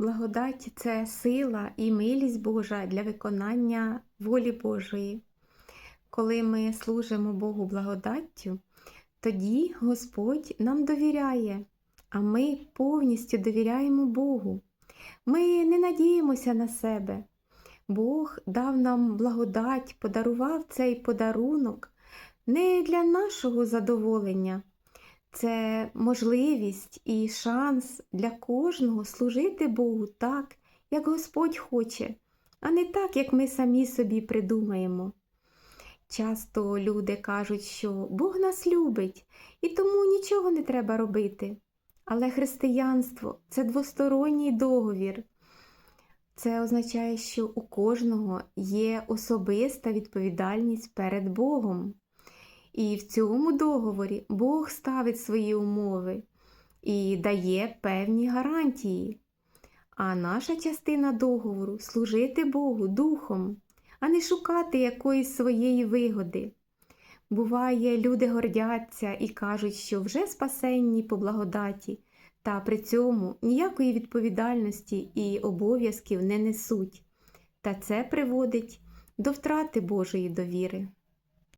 Благодать це сила і милість Божа для виконання волі Божої. Коли ми служимо Богу благодаттю, тоді Господь нам довіряє, а ми повністю довіряємо Богу. Ми не надіємося на себе. Бог дав нам благодать, подарував цей подарунок не для нашого задоволення. Це можливість і шанс для кожного служити Богу так, як Господь хоче, а не так, як ми самі собі придумаємо. Часто люди кажуть, що Бог нас любить і тому нічого не треба робити. Але християнство це двосторонній договір. Це означає, що у кожного є особиста відповідальність перед Богом. І в цьому договорі Бог ставить свої умови і дає певні гарантії. А наша частина договору служити Богу духом, а не шукати якоїсь своєї вигоди. Буває, люди гордяться і кажуть, що вже спасенні по благодаті, та при цьому ніякої відповідальності і обов'язків не несуть. Та це приводить до втрати Божої довіри.